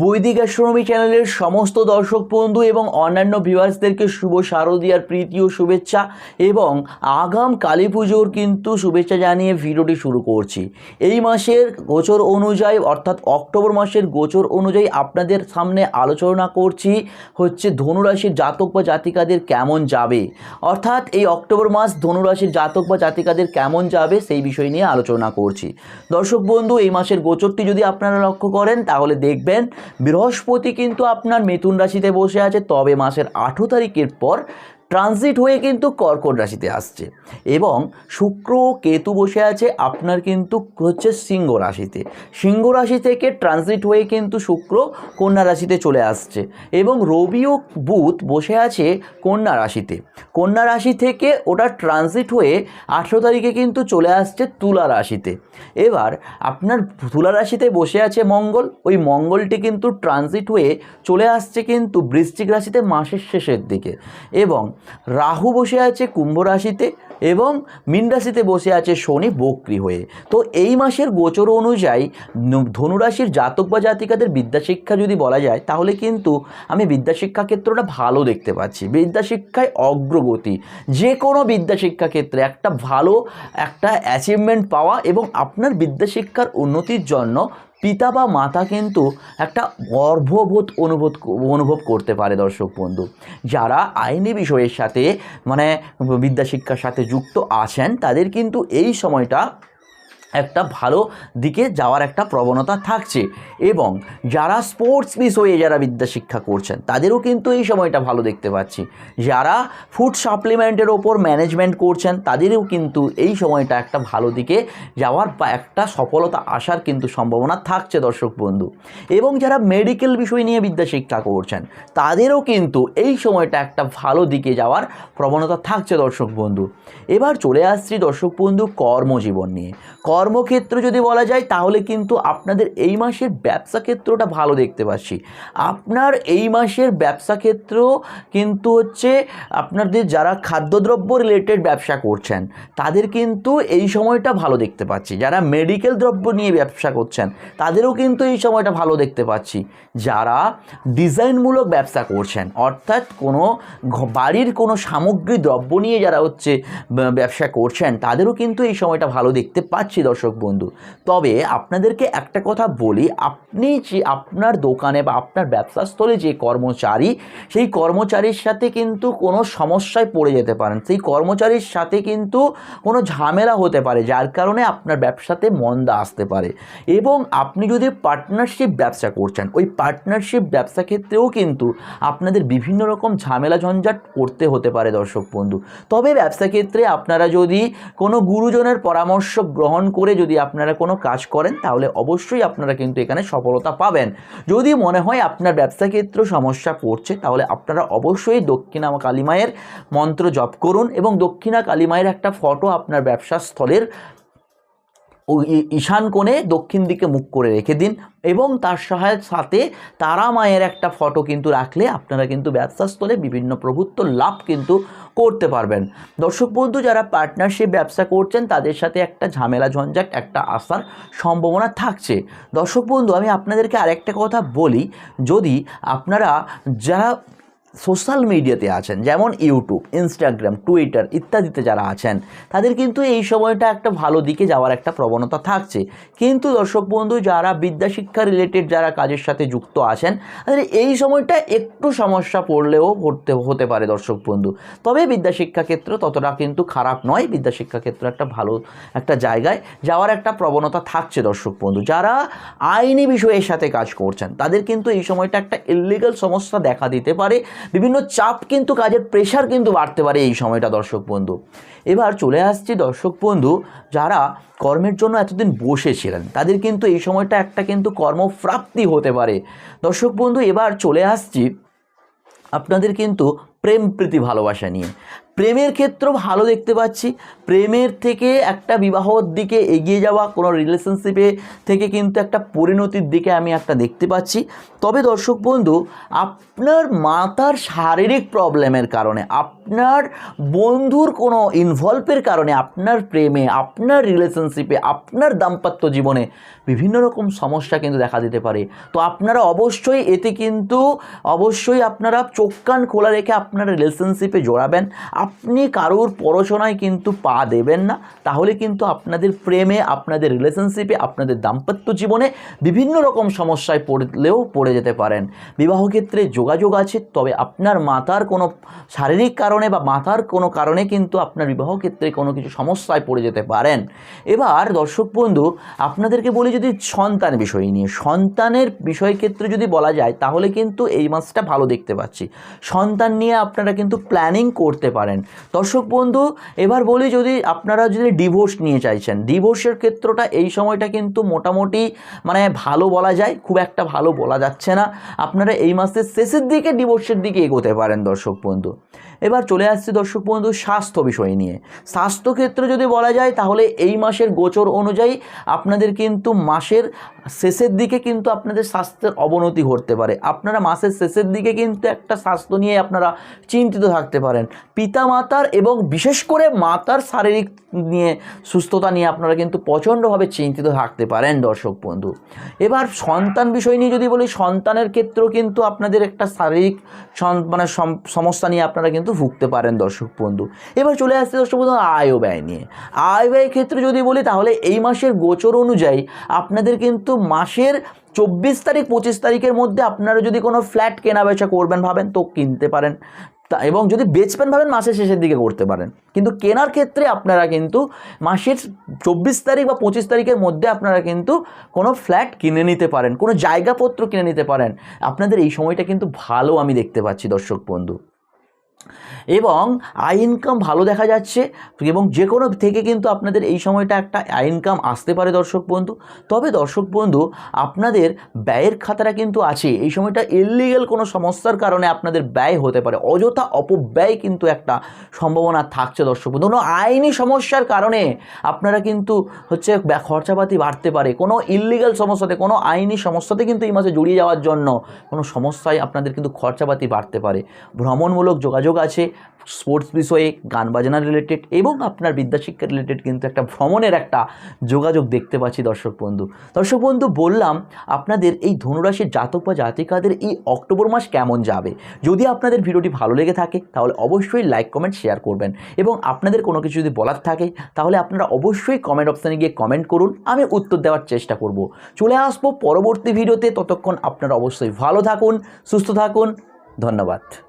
বৈদিক অ্যাস্ট্রোনমি চ্যানেলের সমস্ত দর্শক বন্ধু এবং অন্যান্য ভিউয়ার্সদেরকে শুভ শারদীয়ার প্রীতি ও শুভেচ্ছা এবং আগাম কালী পুজোর কিন্তু শুভেচ্ছা জানিয়ে ভিডিওটি শুরু করছি। এই মাসের গোচর অনুযায়ী, অর্থাৎ অক্টোবর মাসের গোচর অনুযায়ী আপনাদের সামনে আলোচনা করছি হচ্ছে ধনুরাশির জাতক বা জাতিকাদের কেমন যাবে। অর্থাৎ এই অক্টোবর মাস ধনুরাশির জাতক বা জাতিকাদের কেমন যাবে সেই বিষয় নিয়ে আলোচনা করছি। দর্শক বন্ধু, এই মাসের গোচরটি যদি আপনারা লক্ষ্য করেন, তাহলে দেখবেন বৃহস্পতি কিন্তু আপনার মিথুন রাশিতে বসে আছে তবে মাসের আঠেরো তারিখের পর ট্রানজিট হয়ে কিন্তু কর্কট রাশিতে আসছে। এবং শুক্র কেতু বসে আছে, আপনার কিন্তু হচ্ছে সিংহ রাশিতে। সিংহ রাশি থেকে ট্রানজিট হয়ে কিন্তু শুক্র কন্যা রাশিতে চলে আসছে। এবং রবি ও বুধ বসে আছে কন্যা রাশিতে। কন্যা রাশি থেকে ওটা ট্রানজিট হয়ে আঠেরো তারিখে কিন্তু চলে আসছে তুলা রাশিতে। এবার আপনার তুলা রাশিতে বসে আছে মঙ্গল। ওই মঙ্গলটি কিন্তু ট্রানজিট হয়ে চলে আসছে কিন্তু বৃশ্চিক রাশিতে মাসের শেষের দিকে। এবং রাহু বসে আছে কুম্ভ রাশিতে এবং মীন রাশিতে বসে আছে শনি বক্রি হয়ে। তো এই মাসের গোচর অনুযায়ী ধনুরাশির জাতক বা জাতিকাদের বিদ্যাশিক্ষা যদি বলা যায়, তাহলে কিন্তু আমি বিদ্যাশিক্ষা ক্ষেত্রটা ভালো দেখতে পাচ্ছি। বিদ্যাশিক্ষায় অগ্রগতি, যে কোনো বিদ্যাশিক্ষা ক্ষেত্রে একটা ভালো একটা অ্যাচিভমেন্ট পাওয়া এবং আপনার বিদ্যাশিক্ষার উন্নতির জন্য পিতা বা মাতা কিন্তু একটা গর্ববোধ অনুভব অনুভব করতে পারে দর্শক বন্ধু। যারা আইনি বিষয়ের সাথে মানে বিদ্যাশিক্ষার সাথে যুক্ত আছেন, তাদের কিন্তু এই সময়টা একটা ভালো দিকে যাওয়ার একটা প্রবণতা থাকছে। এবং যারা স্পোর্টস মিস হয়ে যারা বিদ্যাশিক্ষা করছেন, তাদেরও কিন্তু এই সময়টা ভালো দেখতে পাচ্ছি। যারা ফুড সাপ্লিমেন্টের ওপর ম্যানেজমেন্ট করছেন, তাদেরও কিন্তু এই সময়টা একটা ভালো দিকে যাওয়ার বা একটা সফলতা আসার কিন্তু সম্ভাবনা থাকছে দর্শক বন্ধু। এবং যারা মেডিকেল বিষয় নিয়ে বিদ্যাশিক্ষা করছেন, তাদেরও কিন্তু এই সময়টা একটা ভালো দিকে যাওয়ার প্রবণতা থাকছে দর্শক বন্ধু। এবার চলে আসছি দর্শক বন্ধু কর্মজীবন নিয়ে। কর্মক্ষেত্র যদি বলা যায়, তাহলে কিন্তু আপনাদের এই মাসের ব্যবসা ক্ষেত্রটা ভালো দেখতে পাচ্ছি। আপনার এই মাসের ব্যবসা ক্ষেত্র কিন্তু হচ্ছে আপনাদের যারা খাদ্যদ্রব্য রিলেটেড ব্যবসা করছেন, তাদের কিন্তু এই সময়টা ভালো দেখতে পাচ্ছি। যারা মেডিকেল দ্রব্য নিয়ে ব্যবসা করছেন, তাদেরও কিন্তু এই সময়টা ভালো দেখতে পাচ্ছি। যারা ডিজাইনমূলক ব্যবসা করছেন, অর্থাৎ কোনো বাড়ির কোনো সামগ্রী দ্রব্য নিয়ে যারা হচ্ছে ব্যবসা করছেন, তাদেরও কিন্তু এই সময়টা ভালো দেখতে পাচ্ছি। দর্শক বন্ধু। তবে আপনাদেরকে একটা কথা বলি, আপনি যে আপনার দোকানে বা আপনার ব্যবসাস্থলে যে কর্মচারী, সেই কর্মচারীর সাথে কিন্তু কোনো সমস্যায় পড়ে যেতে পারেন। সেই কর্মচারীর সাথে কিন্তু কোনো ঝামেলা হতে পারে, যার কারণে আপনার ব্যবসাতে মন্দা আসতে পারে। এবং আপনি যদি পার্টনারশিপ ব্যবসা করছেন, ওই পার্টনারশিপ ব্যবসা ক্ষেত্রেও কিন্তু আপনাদের বিভিন্ন রকম ঝামেলা ঝঞ্ঝাট করতে হতে পারে দর্শক বন্ধু। তবে ব্যবসা ক্ষেত্রে আপনারা যদি কোনো গুরুজনের পরামর্শ গ্রহণ করে যদি আপনারা কোনো কাজ করেন, তাহলে অবশ্যই আপনারা কিন্তু এখানে সফলতা পাবেন। যদি মনে হয় আপনার ব্যবসা ক্ষেত্র সমস্যা পড়ছে, তাহলে আপনারা অবশ্যই দক্ষিণা কালীমায়ের মন্ত্র জপ করুন এবং দক্ষিণা কালীমায়ের একটা ফটো আপনার ব্যবসা স্থলের ঈশান কোণে দক্ষিণ দিকে মুখ করে রেখে দিন এবং তার সহায়ক সাথে তারা মায়ের একটা ফটো কিন্তু রাখলে আপনারা কিন্তু ব্যবসাস্থলে বিভিন্ন প্রভুত্ব লাভ কিন্তু করতে পারবেন। দর্শক বন্ধু, যারা পার্টনারশিপ ব্যবসা করছেন, তাদের সাথে একটা ঝামেলা, ঝঞ্ঝাট, একটা আসার সম্ভাবনা থাকছে। দর্শক বন্ধু, আমি আপনাদেরকে আরেকটা কথা বলি। যদি আপনারা যারা সোশ্যাল মিডিয়াতে আছেন, যেমন ইউটিউব, ইনস্টাগ্রাম, টুইটার ইত্যাদিতে যারা আছেন, তাদের কিন্তু এই সময়টা একটা ভালো দিকে যাওয়ার একটা প্রবণতা থাকছে। কিন্তু দর্শক বন্ধু, যারা বিদ্যাশিক্ষা রিলেটেড যারা কাজের সাথে যুক্ত আছেন, তাদের এই সময়টা একটু সমস্যা পড়লেও পড়তে হতে পারে দর্শক বন্ধু। তবে বিদ্যাশিক্ষা ক্ষেত্র ততটা কিন্তু খারাপ নয়। বিদ্যাশিক্ষা ক্ষেত্র একটা ভালো একটা জায়গায় যাওয়ার একটা প্রবণতা থাকছে দর্শক বন্ধু। যারা আইনি বিষয়ের সাথে কাজ করছেন, তাদের কিন্তু এই সময়টা একটা ইলিগাল সমস্যা দেখা দিতে পারে। বিভিন্ন চাপ কিন্তু কাজের প্রেশার কিন্তু বাড়তে পারে এই সময়টা, দর্শক বন্ধু। এবার চলে আসছি, দর্শক বন্ধু, যারা কর্মের জন্য এতদিন বসেছিলেন, তাদের কিন্তু এই সময়টা একটা কিন্তু কর্মপ্রাপ্তি হতে পারে। দর্শক বন্ধু, এবার চলে আসছি আপনাদের কিন্তু প্রেম প্রীতি ভালোবাসা নিয়ে। প্রেমের ক্ষেত্র ভালো দেখতে পাচ্ছি। প্রেমের থেকে একটা বিবাহর দিকে এগিয়ে যাওয়া, কোনো রিলেশনশিপে থেকে কিন্তু একটা পরিণতির দিকে আমি একটা দেখতে পাচ্ছি। তবে দর্শক বন্ধু, আপনার মাতার শারীরিক প্রবলেমের কারণে আপ আপনার বন্ধুর কোনো ইনভলভের কারণে, আপনার প্রেমে, আপনার রিলেশনশিপে আপনার দাম্পত্য জীবনে বিভিন্ন রকম সমস্যা কিন্তু দেখা দিতে পারে। তো আপনারা অবশ্যই এতে কিন্তু, অবশ্যই আপনারা চোখ কান খোলা রেখে আপনার রিলেশনশিপে জড়াবেন। আপনি কারোর পড়াশোনায় কিন্তু পা দেবেন না। তাহলে কিন্তু আপনাদের প্রেমে, আপনাদের রিলেশনশিপে আপনাদের দাম্পত্য জীবনে বিভিন্ন রকম সমস্যায় পড়লেও পড়ে যেতে পারেন। বিবাহ ক্ষেত্রে যোগাযোগ আছে, তবে আপনার মাতার কোনো শারীরিক কারণে বা মাতার কোনো কারণে কিন্তু আপনার বিবাহ ক্ষেত্রে কোনো কিছু সমস্যায় পড়ে যেতে পারেন। এবার দর্শক বন্ধু, আপনাদেরকে বলি যদি সন্তান বিষয় নিয়ে, সন্তানের বিষয় ক্ষেত্রে যদি বলা যায়, তাহলে কিন্তু এই মাসটা ভালো দেখতে পাচ্ছি। সন্তান নিয়ে আপনারা কিন্তু প্ল্যানিং করতে পারেন। দর্শক বন্ধু, এবার বলি যদি আপনারা যদি ডিভোর্স নিয়ে চাইছেন ডিভোর্সের ক্ষেত্রটা এই সময়টা কিন্তু মোটামুটি মানে ভালো বলা যায়, খুব একটা ভালো বলা যাচ্ছে না। আপনারা এই মাসের শেষের দিকে ডিভোর্সের দিকে এগোতে পারেন দর্শক বন্ধু। এবার চলে আসছে দর্শক বন্ধু স্বাস্থ্য বিষয় নিয়ে। স্বাস্থ্য ক্ষেত্রে যদি বলা যায় তাহলে এই মাসের গোচর অনুযায়ী আপনাদের কিন্তু মাসের শেষের দিকে কিন্তু আপনাদের স্বাস্থ্যের অবনতি ঘটতে পারে। আপনারা মাসের শেষের দিকে কিন্তু একটা স্বাস্থ্য নিয়ে আপনারা চিন্তিত থাকতে পারেন। পিতা মাতার এবং বিশেষ করে মাতার শারীরিক নিয়ে সুস্থতা নিয়ে আপনারা কিন্তু প্রচণ্ডভাবে চিন্তিত থাকতে পারেন দর্শক বন্ধু। এবার সন্তান বিষয় নিয়ে যদি বলি, সন্তানের ক্ষেত্রেও কিন্তু আপনাদের একটা শারীরিক মানে সম- সমস্যা নিয়ে আপনারা কিন্তু ভুগতে পারেন দর্শক বন্ধু। এবার চলে আসছে দর্শক বন্ধু আয় ব্যয় নিয়ে। আয় ব্যয় ক্ষেত্রে যদি বলি, তাহলে এই মাসের গোচর অনুযায়ী আপনাদের কিন্তু মাসের চব্বিশ তারিখ, পঁচিশ তারিখের মধ্যে আপনারা যদি কোনো ফ্ল্যাট কেনা বেচা করবেন ভাবেন, তো কিনতে পারেন। তা এবং যদি বেচবেন ভাবেন, মাসের শেষের দিকে করতে পারেন। কিন্তু কেনার ক্ষেত্রে আপনারা কিন্তু মাসের চব্বিশ তারিখ বা পঁচিশ তারিখের মধ্যে আপনারা কিন্তু কোনো ফ্ল্যাট কিনে নিতে পারেন, কোনো জায়গাপত্র কিনে নিতে পারেন। আপনাদের এই সময়টা কিন্তু ভালো আমি দেখতে পাচ্ছি, দর্শক বন্ধু। এবং আই ইনকাম ভালো দেখা যাচ্ছে এবং যে কোনো থেকে কিন্তু আপনাদের এই সময়টা একটা আয় ইনকাম আসতে পারে দর্শক বন্ধু। তবে দর্শক বন্ধু, আপনাদের ব্যয়ের খাতাটা কিন্তু আছে। এই সময়টা ইলিগাল কোনো সমস্যার কারণে আপনাদের ব্যয় হতে পারে। অযথা অপব্যয় কিন্তু একটা সম্ভাবনা থাকছে দর্শক বন্ধু। কোনো আইনি সমস্যার কারণে আপনারা কিন্তু হচ্ছে খরচাপাতি বাড়তে পারে। কোনো ইলিগাল সমস্যাতে, কোনো আইনি সমস্যাতে কিন্তু এই মাসে জড়িয়ে যাওয়ার জন্য কোনো সমস্যায় আপনাদের কিন্তু খরচাপাতি বাড়তে পারে। ভ্রমণমূলক যোগাযোগ আছে স্পোর্টস বিষয়ে, গান বাজনা রিলেটেড এবং আপনার বিদ্যাশিক্ষা রিলেটেড কিন্তু একটা ভ্রমণের একটা যোগাযোগ দেখতে পাচ্ছি দর্শক বন্ধু। দর্শক বন্ধু, বললাম আপনাদের এই ধনুরাশির জাতক বা জাতিকাদের এই অক্টোবর মাস কেমন যাবে? যদি আপনাদের ভিডিওটি ভালো লেগে থাকে, তাহলে অবশ্যই লাইক কমেন্ট শেয়ার করবেন। এবং আপনাদের কোনো কিছু যদি বলার থাকে, তাহলে আপনারা অবশ্যই কমেন্ট অপশানে গিয়ে কমেন্ট করুন, আমি উত্তর দেওয়ার চেষ্টা করব। চলে আসব পরবর্তী ভিডিওতে, ততক্ষণ আপনারা অবশ্যই ভালো থাকুন, সুস্থ থাকুন, ধন্যবাদ।